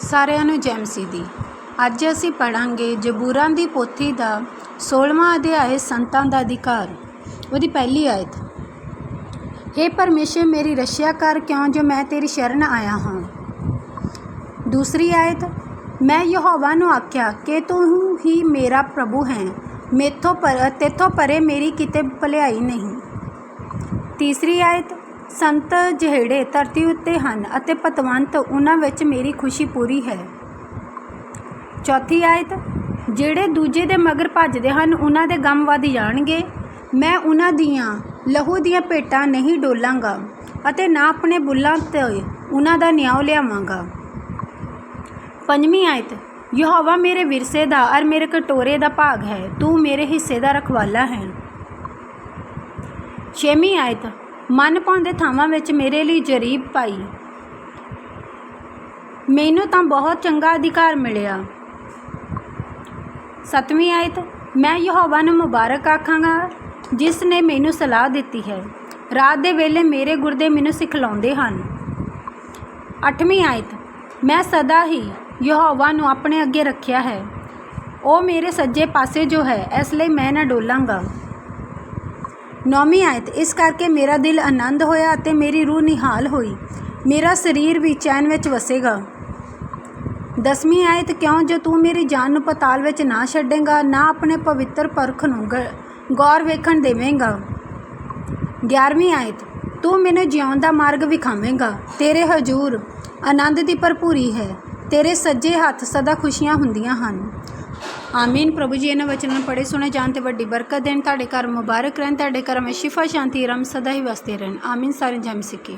ਸਾਰਿਆਂ ਨੂੰ ਜੈ ਮਸੀਹ ਦੀ। ਅੱਜ ਅਸੀਂ ਪੜਾਂਗੇ ਜਬੂਰਾਂ ਦੀ ਪੋਥੀ ਦਾ 16ਵਾਂ ਅਧਿਆਇ ਸੰਤਾਂ ਦਾ ਅਧਿਕਾਰ, ਉਹਦੀ ਪਹਿਲੀ ਆਇਤ। हे ਪਰਮੇਸ਼ਰ, ਮੇਰੀ ਰੱਖਿਆ ਕਰ ਕਿਉਂ ਜੋ ਮੈਂ ਤੇਰੀ ਸ਼ਰਨ ਆਇਆ ਹਾਂ? ਦੂਸਰੀ ਆਇਤ, ਮੈਂ ਯਹੋਵਾ ਨੂੰ ਆਖਿਆ, ਕਿ ਤੂੰ ਹੀ ਮੇਰਾ ਪ੍ਰਭੂ ਹੈ। ਮੇਥੋਂ ਪਰ, ਤੇਥੋਂ ਪਰੇ ਮੇਰੀ ਕਿਤੇ ਭਲਾਈ ਨਹੀਂ। ਤੀਸਰੀ ਆਇਤ ਸੰਤ ਜਿਹੜੇ ਧਰਤੀ ਉੱਤੇ ਹਨ ਅਤੇ ਪਤਵੰਤ ਉਹਨਾਂ ਵਿੱਚ ਮੇਰੀ ਖੁਸ਼ੀ ਪੂਰੀ ਹੈ। ਚੌਥੀ ਆਇਤ, ਜਿਹੜੇ ਦੂਜੇ ਦੇ ਮਗਰ ਭੱਜਦੇ ਹਨ, ਉਹਨਾਂ ਦੇ ਗਮ ਵੱਧ ਜਾਣਗੇ। ਮੈਂ ਉਹਨਾਂ ਦੀਆਂ, ਲਹੂ ਦੀਆਂ ਭੇਟਾਂ ਨਹੀਂ ਡੋਲਾਂਗਾ ਅਤੇ ਨਾ ਆਪਣੇ ਬੁੱਲਾਂ ਤੇ ਉਹਨਾਂ ਦਾ ਨਿਆਂ ਲਿਆਵਾਂਗਾ। ਪੰਜਵੀਂ ਆਇਤ, ਯਹੋਵਾ ਮੇਰੇ ਵਿਰਸੇ ਦਾ ਔਰ ਮੇਰੇ ਕਟੋਰੇ ਦਾ ਭਾਗ ਹੈ। ਤੂੰ ਮੇਰੇ ਹਿੱਸੇ ਦਾ ਰਖਵਾਲਾ ਹੈ। ਛੇਵੀਂ ਆਇਤ ਮਨ ਭਾਉਂਦੇ ਥਾਵਾਂ ਵਿੱਚ ਮੇਰੇ ਲਈ ਜਰੀਬ ਪਾਈ। ਮੈਨੂੰ ਤਾਂ ਬਹੁਤ ਚੰਗਾ ਅਧਿਕਾਰ ਮਿਲਿਆ। ਸਤਵੀਂ ਆਇਤ, ਮੈਂ ਯਹੋਵਾ ਨੂੰ ਮੁਬਾਰਕ ਆਖਾਂਗਾ, ਜਿਸ ਨੇ ਮੈਨੂੰ ਸਲਾਹ ਦਿੱਤੀ ਹੈ। ਰਾਤ ਦੇ ਵੇਲੇ ਮੇਰੇ ਗੁਰਦੇ ਮੈਨੂੰ ਸਿਖਲਾਉਂਦੇ ਹਨ। ਅੱਠਵੀਂ ਆਇਤ, ਮੈਂ ਸਦਾ ਹੀ ਯਹੋਵਾ ਨੂੰ ਆਪਣੇ ਅੱਗੇ ਰੱਖਿਆ ਹੈ। ਉਹ ਮੇਰੇ ਸੱਜੇ ਪਾਸੇ ਜੋ ਹੈ, ਇਸ ਲਈ ਮੈਂ ਨਾ ਡੋਲਾਂਗਾ। ਨੌਵੀਂ ਆਇਤ, ਇਸ ਕਰਕੇ ਮੇਰਾ ਦਿਲ ਆਨੰਦ ਹੋਇਆ ਅਤੇ ਮੇਰੀ ਰੂਹ ਨਿਹਾਲ ਹੋਈ। ਮੇਰਾ ਸਰੀਰ ਵੀ ਚੈਨ ਵਿੱਚ ਵਸੇਗਾ। ਦਸਵੀਂ ਆਇਤ, ਕਿਉਂ ਜੋ ਤੂੰ ਮੇਰੀ ਜਾਨ ਨੂੰ ਪਤਾਲ ਵਿੱਚ ਨਾ ਛੱਡੇਗਾ, ਨਾ ਆਪਣੇ ਪਵਿੱਤਰ ਪਰਖ ਨੂੰ ਗੌਰ ਵੇਖਣ ਦੇਵੇਂਗਾ। ਗਿਆਰਵੀਂ ਆਇਤ, ਤੂੰ ਮੈਨੂੰ ਜਿਉਣ ਦਾ ਮਾਰਗ ਵਿਖਾਵੇਂਗਾ। ਤੇਰੇ ਹਜੂਰ ਆਨੰਦ ਦੀ ਭਰਪੂਰੀ ਹੈ। ਤੇਰੇ ਸੱਜੇ ਹੱਥ ਸਦਾ ਖੁਸ਼ੀਆਂ ਹੁੰਦੀਆਂ ਹਨ। ਆਮੀਨ। ਪ੍ਰਭੂ ਜੀ, ਇਹਨਾਂ ਵਚਨਾਂ ਨੂੰ ਪੜ੍ਹੇ, ਸੁਣੇ, ਜਾਣ ਤੇ ਵੱਡੀ ਬਰਕਤ ਦੇਣ। ਤੁਹਾਡੇ ਘਰ ਮੁਬਾਰਕ ਰਹਿਣ, ਤੁਹਾਡੇ ਘਰ ਵਿੱਚ ਸ਼ਿਫਾ ਸ਼ਾਂਤੀ ਰਮ ਸਦਾ ਹੀ ਵਸਦੇ ਰਹਿਣ। ਆਮੀਨ। ਸਾਰੇ ਜਮ ਸਿੱਕੇ